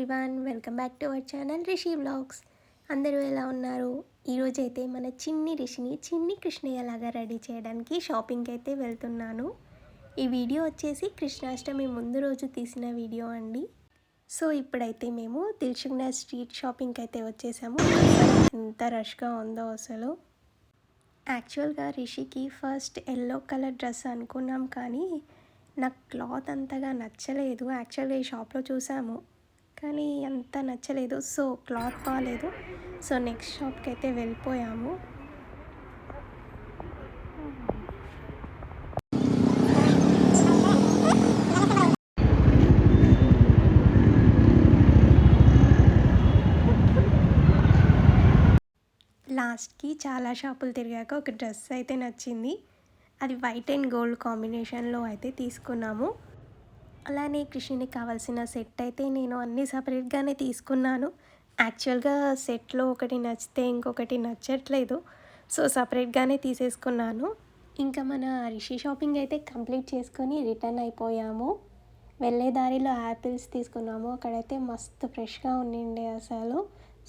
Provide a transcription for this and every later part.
Everyone welcome back to our channel Rishi vlogs అందరూ ఎలా ఉన్నారు? ఈరోజైతే మన చిన్ని రిషిని చిన్ని కృష్ణయ్య లాగా రెడీ చేయడానికి షాపింగ్కి అయితే వెళ్తున్నాను. ఈ వీడియో వచ్చేసి కృష్ణాష్టమి ముందు రోజు తీసిన వీడియో అండి. సో ఇప్పుడైతే మేము దిల్షుక్నగర్ స్ట్రీట్ షాపింగ్కి అయితే వచ్చేసాము. ఎంత రష్గా ఉందో అసలు. యాక్చువల్గా రిషికి ఫస్ట్ ఎల్లో కలర్ డ్రెస్ అనుకున్నాం కానీ నాకు క్లాత్ అంతగా నచ్చలేదు. యాక్చువల్గా ఈ షాప్లో చూసాము. కానీ అంత నచ్చలేదు. సో క్లాత్ బాగాలేదు సో నెక్స్ట్ షాప్కి అయితే వెళ్ళిపోయాము. లాస్ట్కి చాలా షాపులు తిరిగాక ఒక డ్రెస్ అయితే నచ్చింది. అది వైట్ అండ్ గోల్డ్ కాంబినేషన్లో అయితే తీసుకున్నాము. అలానే కృష్ణుని కావాల్సిన సెట్ అయితే నేను అన్నీ సపరేట్గానే తీసుకున్నాను. యాక్చువల్గా సెట్లో ఒకటి నచ్చితే ఇంకొకటి నచ్చట్లేదు. సో సపరేట్గానే తీసేసుకున్నాను. ఇంకా మన రిషి షాపింగ్ అయితే కంప్లీట్ చేసుకొని రిటర్న్ అయిపోయాము. వెళ్ళే దారిలో యాపిల్స్ తీసుకున్నాము. అక్కడైతే మస్తు ఫ్రెష్గా ఉండిండే అసలు.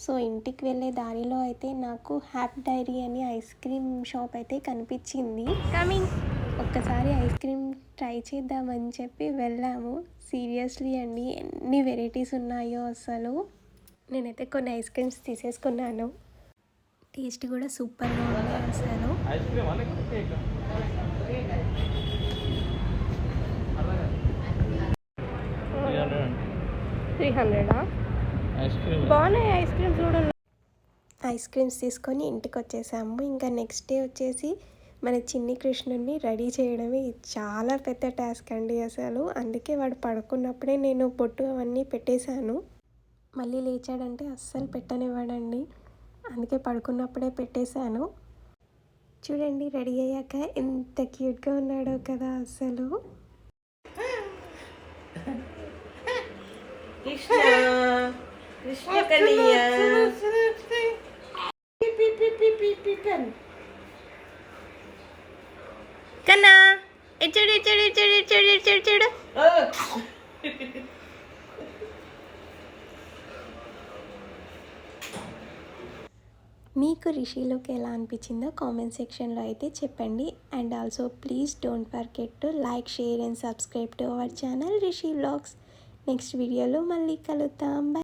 సో ఇంటికి వెళ్ళే దారిలో అయితే నాకు హ్యాప్ డైరీ అని ఐస్ క్రీమ్ షాప్ అయితే కనిపించింది. కమింగ్ ఒక్కసారి ఐస్ క్రీమ్ ట్రై చేద్దామని చెప్పి వెళ్ళాము. సీరియస్లీ అండి ఎన్ని వెరైటీస్ ఉన్నాయో అసలు. నేనైతే కొన్ని ఐస్ క్రీమ్స్ తీసేసుకున్నాను. టేస్ట్ కూడా సూపర్గా ఉంది అసలు. Three hundred? బాగున్నాయి ఐస్ క్రీమ్స్ కూడా. ఐస్ క్రీమ్స్ తీసుకొని ఇంటికి వచ్చేసాము ఇంకా నెక్స్ట్ డే వచ్చేసి మన చిన్ని కృష్ణుని రెడీ చేయడమే చాలా పెద్ద టాస్క్ అండి అసలు అందుకే వాడు పడుకున్నప్పుడే నేను బొట్టు అవన్నీ పెట్టేశాను మళ్ళీ లేచాడంటే అస్సలు పెట్టనివ్వడండి అందుకే పడుకున్నప్పుడే పెట్టేశాను చూడండి రెడీ అయ్యాక ఎంత క్యూట్గా ఉన్నాడో కదా అసలు కృష్ణ కృష్ణ కన్నా. ఇచ్చాడు ఇచ్చాడు ఇచ్చాడు ఇచ్చాడు ఇచ్చాడు ఇచ్చాడు. మీకు రిషిలోకి ఎలా అనిపించిందో కామెంట్ సెక్షన్లో అయితే చెప్పండి. And also please don't forget to like share and subscribe to our channel Rishi vlogs next వీడియోలో మళ్ళీ కలుద్దాం. బై